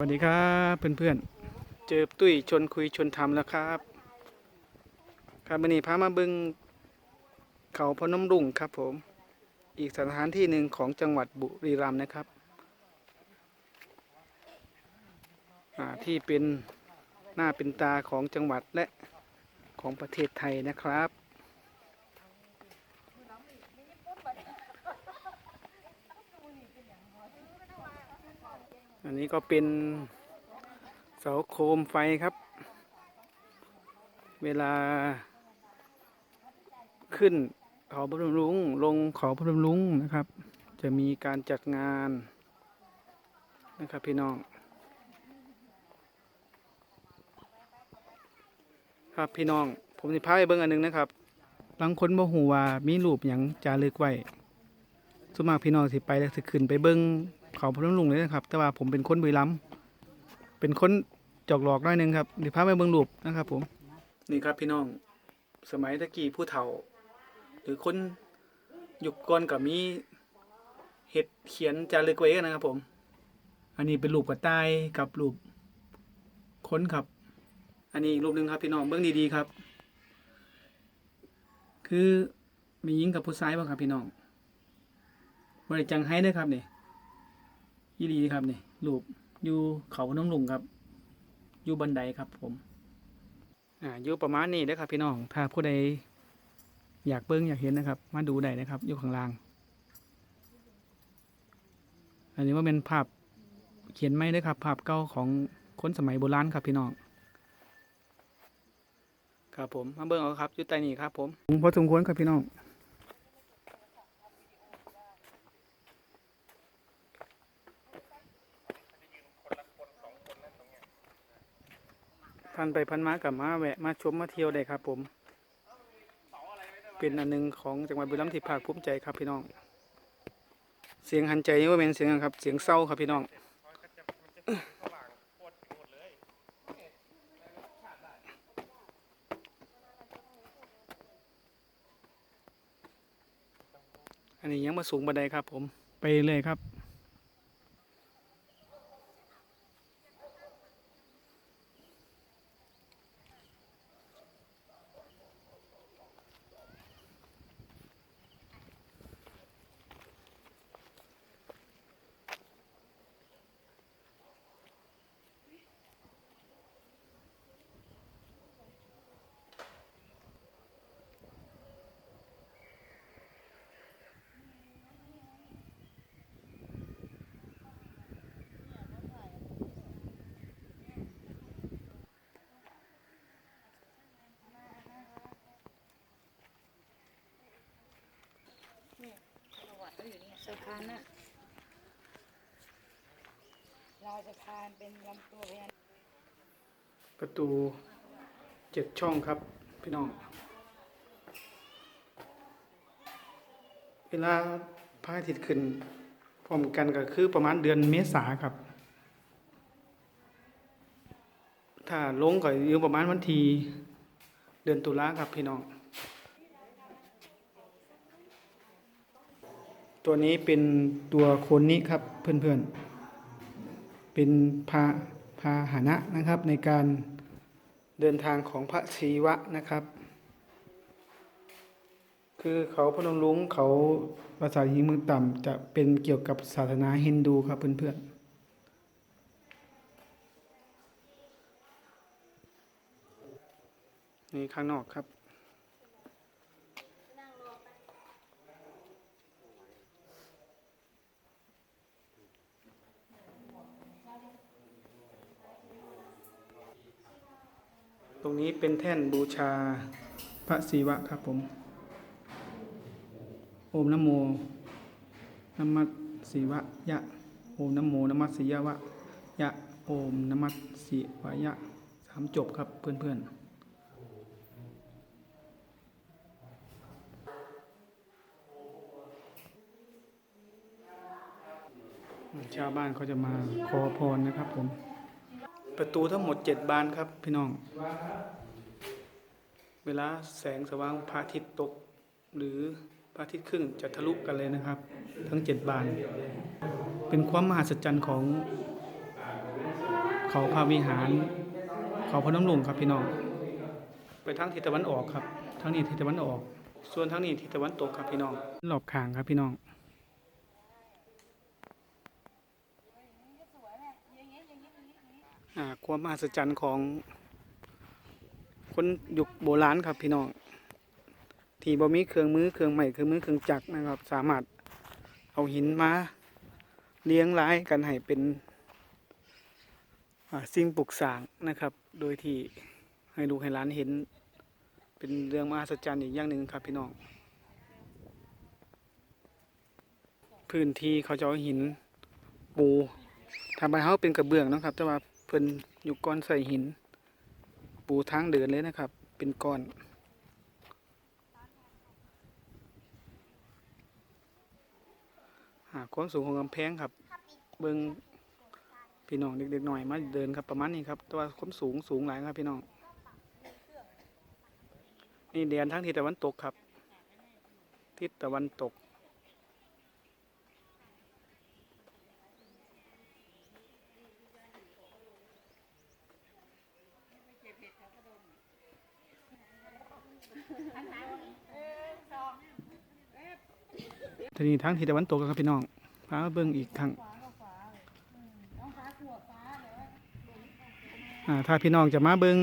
สวัสดีครับเพื่อนๆ เจอตุ้ยชวนคุยชวนทำแล้วครับ ครับวันนี้พามาบึงเขาพนมรุ้งครับผม อีกสถานที่หนึ่งของจังหวัดบุรีรัมย์นะครับที่เป็นหน้าเป็นตาของจังหวัดและของประเทศไทยนะครับ อันนี้ก็เป็นเสาโคมไฟครับ เวลา ขึ้นเขาพนมรุ้งลงเขาพนมรุ้งนะครับ จะมีการจัดงานนะครับพี่น้องครับพี่น้อง ผมสิพาไปเบิ่งอันหนึงนะครับบางคนบ่ฮู้ว่ามีรูปหยังจารึกไว้สมากพี่น้องสิไปแล้วสิขึ้นไปเบิ่ง เขาพนมรุ้งเลยนะครับ แต่ว่าผมเป็นคนบุรีรัมเป็นคนจอกหลอกน้อยหนึงครับเดี๋ยวพาไปเบิ่งรูปนะครับ ผม นี่ครับพี่น้อง สมัยตะกี้ผู้เฒ่า หรือคนยุคก่อนก็มีเห็ดเขียนจารึกไว้กันนะครับ ผม อันนี้เป็นรูปกระต่ายกับรูปคนครับ อันนี้อีกรูปหนึ่งครับพี่น้องเบื้องดีๆครับ คือมีหญิงกับผู้ชายบ้างครับพี่น้องบริจังให้เด้อครับเนี่ย ดีครับนี่รูปอยู่เขาพนมลุงครับ อยู่บันไดครับผม อ่าอยู่ประมาณนี้เด้อครับ พี่น้อง ถ้าผู้ใดอยากเบิ้งอยากเห็นนะครับ มาดูได้นะครับ อยู่ข้างล่าง อันนี้ว่าเป็นภาพเขียนไม่ได้ครับ ภาพเก่าของคนสมัยโบราณครับพี่น้อง ครับผม มาเบิ่งเอาครับอยู่ใต้นี่ครับผมพอสมควรครับพี่น้อง ผ่านไปพันมากับมาแวะมาชมมาเที่ยวได้ครับ ผม เป็นอันหนึงของจังหวัดบุรีรัมย์ที่ภาคภูมิใจครับพี่น้อง เสียงหันใจว่าเป็นเสียงครับ เสียงเศร้าครับพี่น้องอันนี้ยังมาสูงบันไดครับ ผมไปเลยครับ สะพานนะลายสะพานเป็นลำตัวพญานประตูเจ็ดช่องครับพี่น้อง เวลาพระอาทิตย์ขึ้นพร้อมกันก็คือประมาณเดือนเมษาครับ ถ้าลงก็อยู่ประมาณวันที่เดือนตุลาครับพี่น้อง ตัวนี้เป็นตัวโคนนี้ครับเพื่อนๆ เป็นพาพาหนะนะครับในการเดินทางของพระศิวะนะครับ คือเขาพนมรุ้งเขาภาษาหิงมือต่ำจะเป็นเกี่ยวกับศาสนาฮินดูครับเพื่อนๆนี่ข้างนอกครับ ตรงนี้เป็นแท่นบูชาพระศิวะครับผม โอมนโมนมัสศิวะยะ โอมนโมนมัสศิยะวะ ยะ โอมนมัสศิวะยะสามจบครับเพื่อนๆชาวบ้านเขาจะมาขอพรนะครับผม ประตูทั้งหมดเจ็ดบานครับ พี่น้อง เวลาแสงสว่างพระอาทิตย์ตก หรือพระอาทิตย์ขึ้นจะทะลุกันเลยนะครับ ทั้งเจ็ดบาน เป็นความมหัศจรรย์ของเขาพระวิหาร เขาพนมลุงครับพี่น้อง ไปทางทิศตะวันออกครับทางนี้ทิศตะวันออก ส่วนทางนี้ทิศตะวันตกครับพี่น้องรอบข้างครับพี่น้อง อ่า ความมหัศจรรย์ของ คนยุคโบราณครับพี่น้องที่บ่มีเครื่องมือเครื่องใหม่เครื่องมือเครื่องจักรนะครับ สามารถเอาหินมาเลี้ยงร้ายกันให้เป็นสิ่งปลูกสร้างนะครับ โดยที่ให้ลูกให้หลานเห็น เป็นเรื่องมหัศจรรย์อีกอย่างหนึ่งครับพี่น้องพื้นที่เขาจะเอาหินปูทำไปเขาเป็นกระเบื้องนะครับ แต่ว่า เพิ่นอยู่ก้อนใส่หิน ปูทางเดินเลยนะครับ เป็นก้อนหาความสูงของกำแพงครับ เบิงพี่น้องเด็กๆหน่อยมาเดินครับประมาณนี้ครับแต่ว่าความสูงสูงหลายครับพี่น้องนี่เดียนทางทิศตะวันตกครับ ทิศตะวันตก ทีนี้ทางทิศตะวันตกครับพี่น้องพาเบิ่งอีกทางอ่าถ้าพี่น้องจะมาเบิ่ง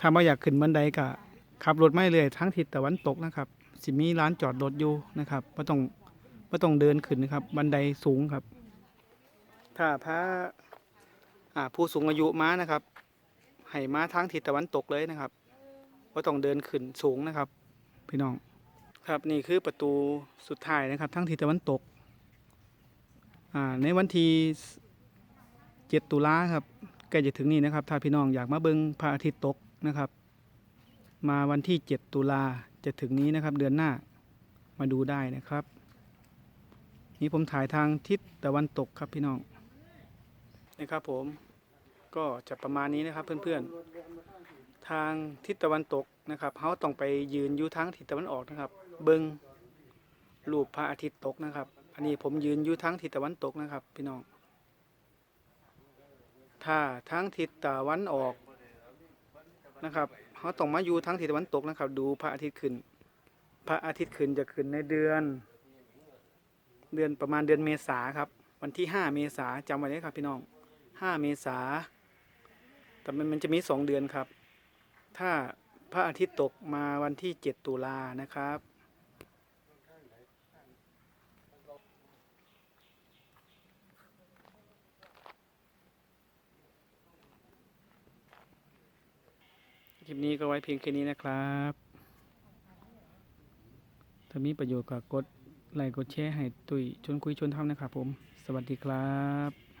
ถ้าบ่อยากขึ้นบันไดก็ขับรถไม่เลยทางทิศตะวันตกนะครับ สิมีร้านจอดรถอยู่นะครับบ่ต้องบ่ต้องเดินขึ้นนะครับ บันไดสูงครับ ถ้าพาอ่าผู้สูงอายุมานะครับให้มาทางทิศตะวันตกเลยนะครับบ่ต้องเดินขึ้นสูงนะครับ พี่น้อง ครับนี่คือประตูสุดท้ายนะครับ ทั้งทิศตะวันตก อ่าในวันที่7ตุลาครับใกล้จะถึงนี้นะครับ ถ้าพี่น้องอยากมาเบิงพระอาทิตย์ตกนะครับ มาวันที่7ตุลาจะถึงนี้นะครับ เดือนหน้ามาดูได้นะครับ นี่ผมถ่ายทางทิศตะวันตกครับพี่น้องนะครับผมก็จะประมาณนี้นะครับเพื่อนๆ ทางทิศตะวันตกนะครับเขาต้องไปยืนอยู่ทางทิศตะวันออกนะครับ เบิงรูปพระอาทิตย์ตกนะครับ อันนี้ผมยืนอยู่ทางทิศตะวันตกนะครับ พี่น้อง ถ้าทางทิศตะวันออกนะครับเขาต้องมาอยู่ทางทิศตะวันตกนะครับ ดูพระอาทิตย์ขึ้น พระอาทิตย์ขึ้นจะขึ้นในเดือน เดือนประมาณเดือนเมษาครับ วันที่ห้าเมษาจำไว้เลยครับ พี่น้องห้าเมษาแต่มันมันจะมีสองเดือนครับ ถ้าพระอาทิตย์ตกมาวันที่ 7 ตุลานะครับ คลิปนี้ก็ไว้เพียงแค่นี้นะครับ ถ้ามีประโยชน์ก็กดไลค์กดแชร์ให้ตุยชวนคุยชวนทำนะครับผม สวัสดีครับ